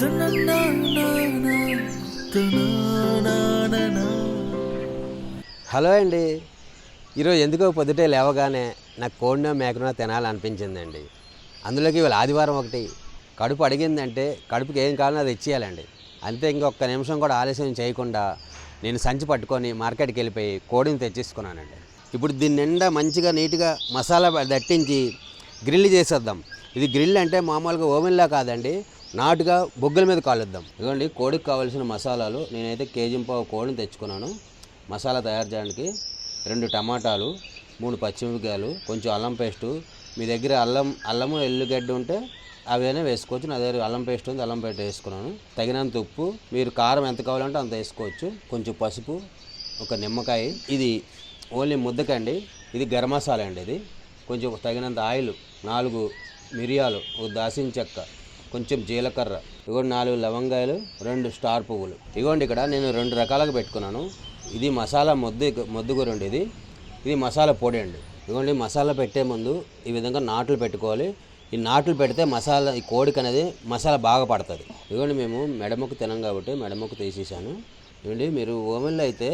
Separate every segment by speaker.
Speaker 1: Hello అండి. ఈరోజు ఎందుకో పొద్దుటే లేవగానే నాకు కోడినో మేకనో తినాలనిపించిందండి. అందులోకి ఇవాళ ఆదివారం ఒకటి కడుపు అడిగిందంటే కడుపుకి ఏం కావాలో అది ఇచ్చేయాలండి. అంతే ఇంకొక నిమిషం కూడా ఆలస్యం చేయకుండా నేను సంచి పట్టుకొని మార్కెట్కి వెళ్ళిపోయి కోడిని తెచ్చేసుకున్నానండి. ఇప్పుడు దీని నిండా మంచిగా నీట్గా మసాలా దట్టించి గ్రిల్ చేసేద్దాం. ఇది గ్రిల్ అంటే మామూలుగా ఓవెన్లా కాదండి. నాటుగా బొగ్గుల మీద కాలుద్దాం. ఇదిగోండి కోడికి కావాల్సిన మసాలాలు. నేనైతే కేజీ పావు కోడిని తెచ్చుకున్నాను. మసాలా తయారు చేయడానికి రెండు టమాటాలు మూడు పచ్చిమిరపకాయలు కొంచెం అల్లం పేస్టు. మీ దగ్గర అల్లం అల్లము ఎల్లుగడ్డ ఉంటే అవైనా వేసుకోవచ్చు. నా దగ్గర అల్లం పేస్ట్ ఉంది అల్లం పేస్ట్ వేసుకున్నాను. తగినంత ఉప్పు మీరు కారం ఎంత కావాలంటే అంత వేసుకోవచ్చు. కొంచెం పసుపు ఒక నిమ్మకాయ. ఇది ఓన్లీ ముద్దకండి. ఇది గరం మసాలా అండి ఇది. కొంచెం తగినంత ఆయిల్ నాలుగు మిరియాలు ఒక దాసిన చెక్క కొంచెం జీలకర్ర ఇగోండి నాలుగు లవంగాయలు రెండు స్టార్ పువ్వులు. ఇగోండి ఇక్కడ నేను రెండు రకాలుగా పెట్టుకున్నాను. ఇది మసాలా మొద్దు మొద్దుగూరండి ఇది. ఇది మసాలా పొడి అండి. ఇదిగోండి మసాలా పెట్టే ముందు ఈ విధంగా నాట్లు పెట్టుకోవాలి. ఈ నాట్లు పెడితే మసాలా ఈ కోడికి అనేది మసాలా బాగా పడుతుంది. ఇదిగోండి మేము మెడముక్కు తినం కాబట్టి మెడముక్కు తీసేసాను. ఇవ్వండి మీరు ఓవెన్లో అయితే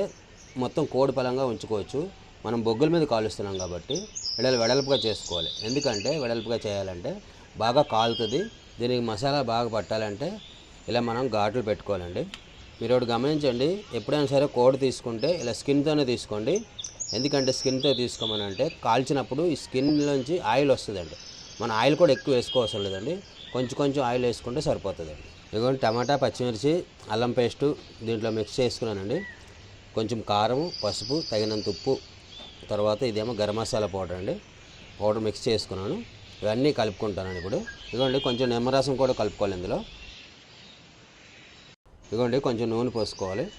Speaker 1: మొత్తం కోడి పలంగా ఉంచుకోవచ్చు. మనం బొగ్గుల మీద కాలుస్తున్నాం కాబట్టి వెడల్ వెడల్పుగా చేసుకోవాలి. ఎందుకంటే వెడల్పుగా చేయాలంటే బాగా కాలుతుంది. దీనికి మసాలా బాగా పట్టాలంటే ఇలా మనం ఘాట్లు పెట్టుకోవాలండి. మీరు ఒకటి గమనించండి. ఎప్పుడైనా సరే కోడి తీసుకుంటే ఇలా స్కిన్తోనే తీసుకోండి. ఎందుకంటే స్కిన్తో తీసుకోమని అంటే కాల్చినప్పుడు ఈ స్కిన్లోంచి ఆయిల్ వస్తుందండి. మన ఆయిల్ కూడా ఎక్కువ వేసుకోవసరం లేదండి. కొంచెం కొంచెం ఆయిల్ వేసుకుంటే సరిపోతుందండి. ఇదిగోండి టమాటా పచ్చిమిర్చి అల్లం పేస్టు దీంట్లో మిక్స్ చేసుకున్నానండి. కొంచెం కారం పసుపు తగినంత ఉప్పు తర్వాత ఇదేమో గరం మసాలా పౌడర్ అండి. పౌడర్ మిక్స్ చేసుకున్నాను. ఇవన్నీ కలుపుకుంటానండి ఇప్పుడు. ఇదిగోండి కొంచెం నిమ్మరసం కూడా కలుపుకోవాలి ఇందులో. ఇదిగోండి కొంచెం నూనె పోసుకోవాలి.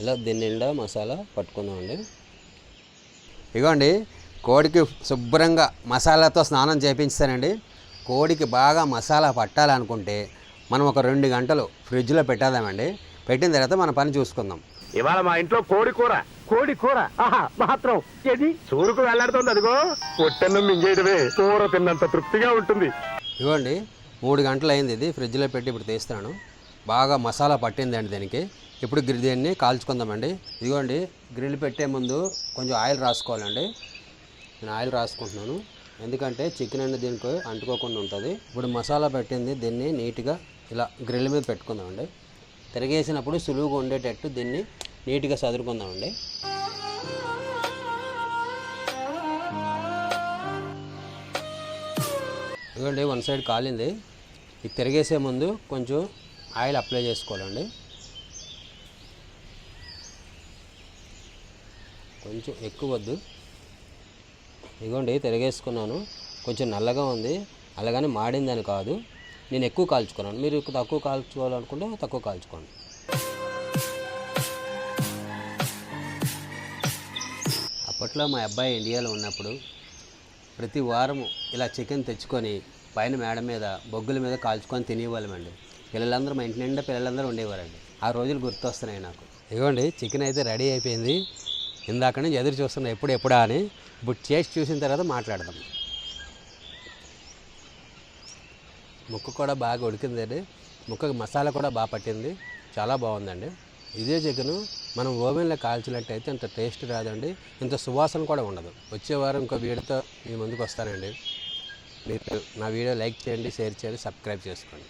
Speaker 1: ఇలా దీని నిండా మసాలా పట్టుకుందామండి. ఇదిగోండి కోడికి శుభ్రంగా మసాలాతో స్నానం చేయించానండి కోడికి బాగా మసాలా పట్టాలనుకుంటే మనం ఒక రెండు గంటలు ఫ్రిడ్జ్లో పెట్టేద్దామండి. పెట్టిన తర్వాత మన పని చూసుకుందాం.
Speaker 2: ఇవాళ మా ఇంట్లో కోడి కూర. కోడి కూర? ఆహా మాత్రం. ఏది? చూరుకు వెళ్ళాడుతుంది అదిగో. పొట్టెన్నం మింగేయడమే. కూర తిన్నంత తృప్తిగా ఉంటుంది.
Speaker 1: ఇదిగోండి మూడు గంటలు అయింది ఇది ఫ్రిడ్జ్లో పెట్టి ఇప్పుడు తీస్తున్నాను. బాగా మసాలా పట్టిందండి దీనికి. ఇప్పుడు గ్రి- దీన్ని కాల్చుకుందామండి. ఇదిగోండి గ్రిల్ పెట్టే ముందు కొంచెం ఆయిల్ రాసుకోవాలండి. నేను ఆయిల్ రాసుకుంటున్నాను. ఎందుకంటే చికెన్ అనేది దీనికి అంటుకోకుండా ఉంటుంది. ఇప్పుడు మసాలా పెట్టింది దీన్ని నీట్గా ఇలా గ్రిల్ మీద పెట్టుకుందామండి. తిరిగేసినప్పుడు సులువుగా ఉండేటట్టు దీన్ని నీట్గా చదురుకుందామండి ఇదిగోండి వన్ సైడ్ కాలింది. ఇది తిరిగేసే ముందు కొంచెం ఆయిల్ అప్లై చేసుకోవాలండి. కొంచెం ఎక్కువ వద్దు. ఇదిగోండి తిరిగేసుకున్నాను. కొంచెం నల్లగా ఉంది. అలాగని మాడిందని కాదు. నేను ఎక్కువ కాల్చుకున్నాను. మీరు తక్కువ కాల్చుకోవాలనుకుంటే తక్కువ కాల్చుకోండి. అప్పట్లో మా అబ్బాయి ఇండియాలో ఉన్నప్పుడు ప్రతి వారం ఇలా చికెన్ తెచ్చుకొని పైన మేడ మీద బొగ్గుల మీద కాల్చుకొని తినేవాళ్ళమండి. పిల్లలందరూ మా ఇంటి నిండా పిల్లలందరూ ఉండేవారండి. ఆ రోజులు గుర్తొస్తున్నాయి నాకు. ఇదిగోండి చికెన్ అయితే రెడీ అయిపోయింది. ఇందాక నుంచి ఎదురు చూస్తున్నా ఎప్పుడు ఎప్పుడా అని ఇప్పుడు టేస్ట్ చూసిన తర్వాత మాట్లాడదాం. ముక్క కూడా బాగా ఉడికిందండి. ముక్కకు మసాలా కూడా బాగా పట్టింది. చాలా బాగుందండి. ఇదే చికెను మనం ఓవెన్లో కాల్చినట్టయితే ఇంత టేస్ట్ రాదండి. ఇంత సువాసన కూడా ఉండదు. వచ్చే వారం ఇంకో వీడియోతో మీ ముందుకు వస్తానండి. మీరు నా వీడియో లైక్ చేయండి షేర్ చేయండి సబ్స్క్రైబ్ చేసుకోండి.